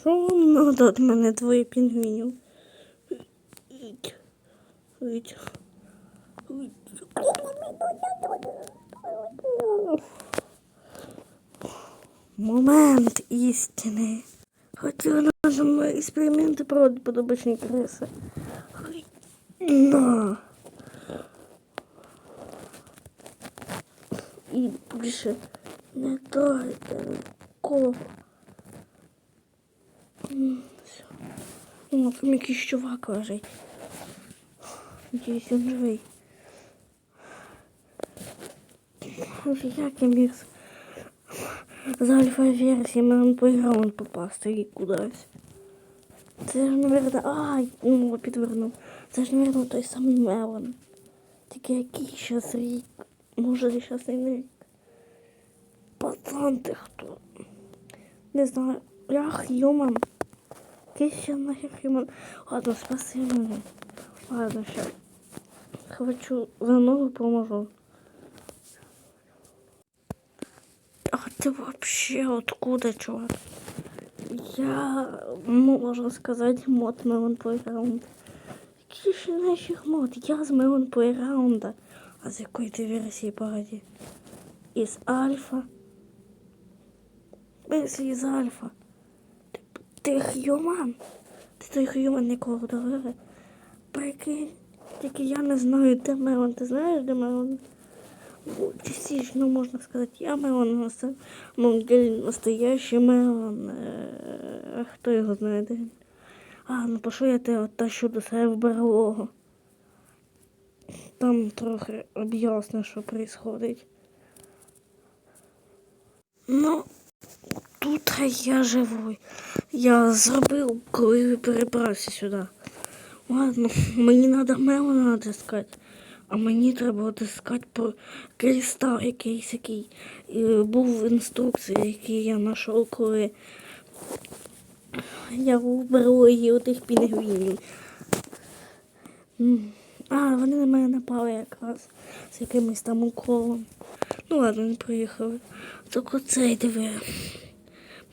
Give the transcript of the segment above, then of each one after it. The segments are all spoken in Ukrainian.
Що надо від мене двоє пінгвінів? Момент істини. Хотіла на мною експерименти проводити подобачні криси. На. І більше не трогайте нікого. О, там якийсь чувак лежить. Надіюсь, він живий. Як я міг з- на плейграунд попасти і кудись? Це ж, наверное, ай, ну, підвернув. Це ж, наверное, той самий Мелон. Тільки який щас рік? Може, щас і не рік. Пацан ти хто? Не знаю. Я Хьюман. Нахер Хьюман? Ладно, спаси мене. Ладно, ще. Хочу за ногу поможу. А ты вообще откуда, чувак? Я, ну, можно сказать, мод Melon Playground. Який ще мод? Я з Melon Playground. А з якої ти версії, погоди? Із Альфа? Если із Альфа. Ти, Хьюман? Ти той Хьюман, якого довели? Прикинь. Тільки я не знаю, де Мелон. Ти знаєш, де Мелон? Ну, частично можно сказать, я Мелон, на настоящий Мелон. Е, А хто його знає, де він? А, ну пошли я тебе тащу до себе в берлогу. Там трохи об'ясню, що происходить. Ну, тут я живу. Я зробив, коли перебрався сюди. Ладно, мені треба Мелона натискати. А мені треба отискати про кристал якийсь, який е, був в інструкції, який я знайшов, коли я був берлогі у тих пінгвінів. А, вони на мене напали якраз з якимось там уколом. Ну ладно, не приїхали. Так оцей диви.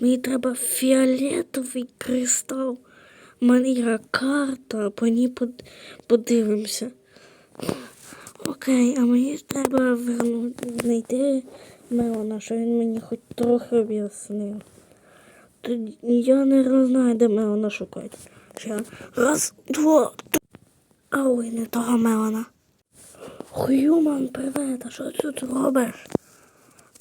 Мені треба фіолетовий кристал. У мене є карта, по ній под- подивимося. Окей, а мені треба вернути, знайти Мелона, що він мені хоч трохи об'яснив. Я не знаю, де Мелона шукати. Ще раз, два, три. Ой, не того Мелона. Хьюман, привет, а що ти тут робиш?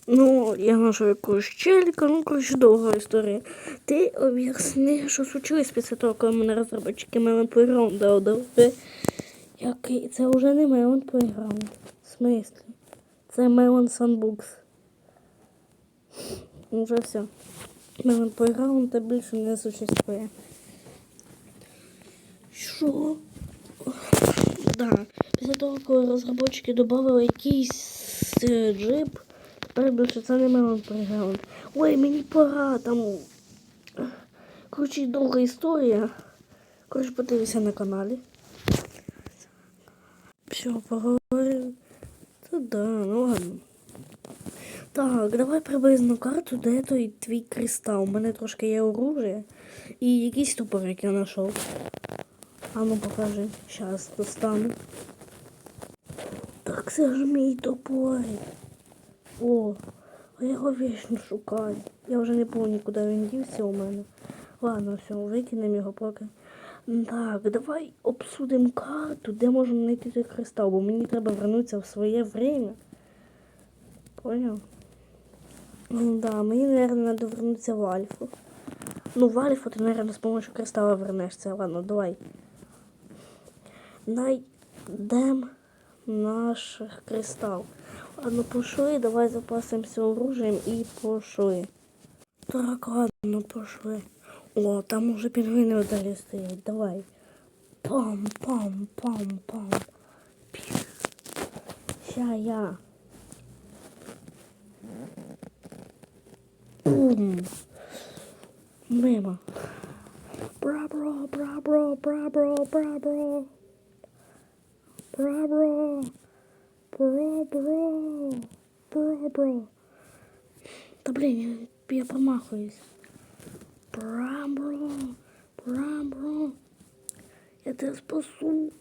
Ну, я знайшов якусь челіка, ну, коротше, довга історія. Ти об'ясни, що случилось після того, коли мене розробники Melon Playground дали. Який? Це вже не Melon Playground. В смислі? Це Melon Sandbox. Уже все. Melon Playground та більше не существує. Що? Да. Після того, коли розробники додали якийсь е, джип, тепер більше це не Melon Playground. Ой, мені пора там. Коротше, довга історія. Коротше, подивися на каналі. Все, поговорив. Та да, ну ладно. Так, давай приблизно карту, де той твій кристал. У мене трошки є оружие і якийсь топорик я знайшов. А ну покажи, щас достану. Так це ж мій топорик. О, я його вічно шукаю. Я вже не пам'ятаю, куди він дівся у мене. Ладно, все, викинемо його поки. Так, давай обсудимо карту, де можна знайти той кристал, бо мені треба вернутися в своє время. Поняв? Ну да, мені, наверное, треба вернутися в Альфу. Ну, в Альфу ти, наверное, з помощью кристалла вернешся. Ладно, давай. Найдем наш кристал. Ладно, пошли, давай запасимося оружием і пошли. Так, ладно, пошли. О, там уже пінгвини вдалі стоять. Давай. Пам, пам, пам, пам. Піх. Ща я. Бум. Мимо. Бра-бро, бра-бро, бра-бро, бра-бро. Бра-бро. Бра-бро. Бра-бро. Та блін, я, я промахуюсь. Брамбро, брамбро. Я тебе спасу.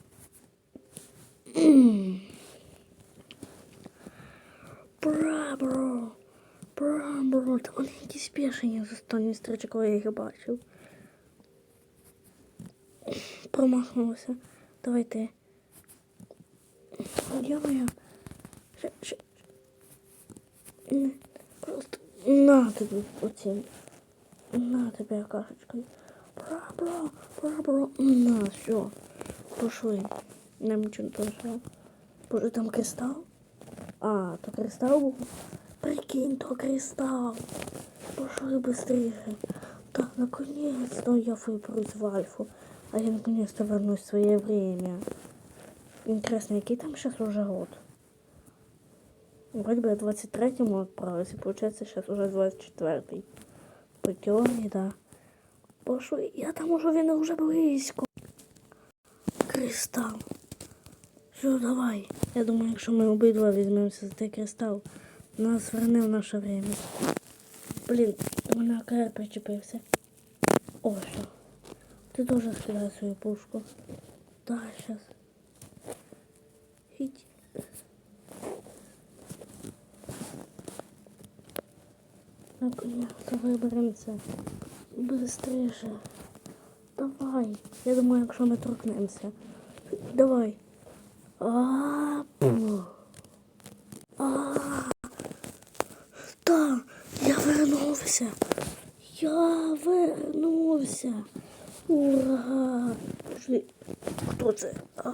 Брамбро, брамбро. Та вони якісь бешені з останньої стрічки, коли я їх бачив. Промахнувся. Давай ти. Не, Просто на тобі оцім. На тебе кашечкою. Бра-бра, бра-бра. На, все. Пошли. Нам не залишило. Боже, там кристал? А, то кристал був? Прикинь, то кристал. Пошли быстрее. Так, наконец-то я выберусь в Альфу. А я наконец-то вернусь в свое время. Интересно, який там сейчас уже год? Вроде бы я 23-му отправился, получается сейчас уже 24-й. По теории, да. Пошли, я там уже, він уже близько. Кристал. Все, давай. Я думаю, якщо ми обидва візьмемося за цей кристал, нас верне в наше время. Блін, до мене АКР причепився. О, що. Ти теж скидай свою пушку. Да, сейчас. Ідь. Наконец-то виберемося. Быстріше. Давай. Я думаю, якщо ми торкнемося. Давай. А. А. Та, я вернувся. Я вернувся. Ура! Хто це? А.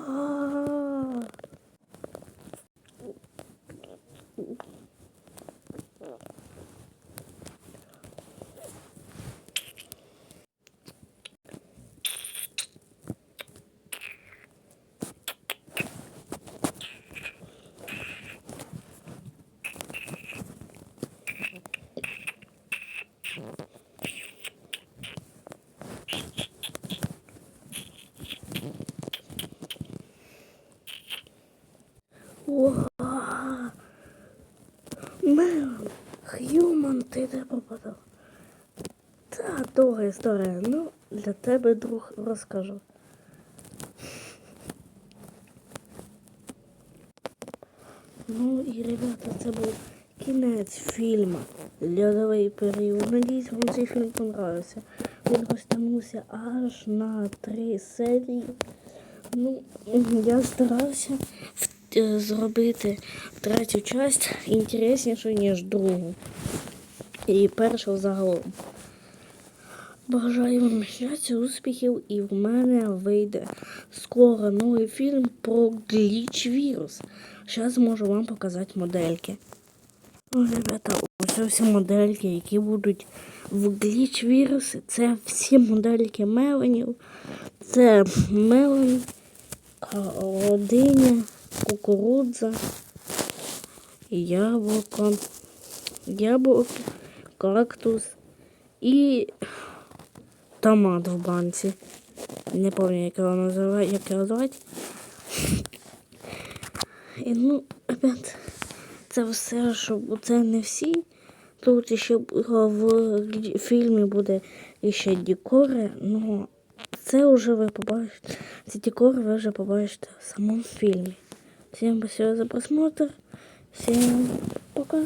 Ура! Мем, Х'юман, ти де попадав? Та довга історія. Ну, для тебе, друг, розкажу. Ну і, ребята, це був кінець фільму Льодовий період. Надіюсь, вам цей фільм понравився. Він розтягнувся аж на три серії. Ну, я старався зробити третю часть інтереснішу, ніж другу. І першу загалом. Бажаю вам щастя, успіхів, і в мене вийде скоро новий фільм про гліч вірус. Зараз можу вам показати модельки. Ну, ребята, ось всі модельки, які будуть в гліч віруси. Це всі модельки меленів. Це мелень, родиня, кукурудза, яблуко, яблуко, кактус і томат в банці. Не пам'ятаю, як його називають, як його звати. І ну, опять, це все, що це не всі. Тут ще в фільмі буде ще декори, ну це вже ви побачите. Ці декори ви вже побачите в самому фільмі. Всім спасибо за просмотр. Всем пока.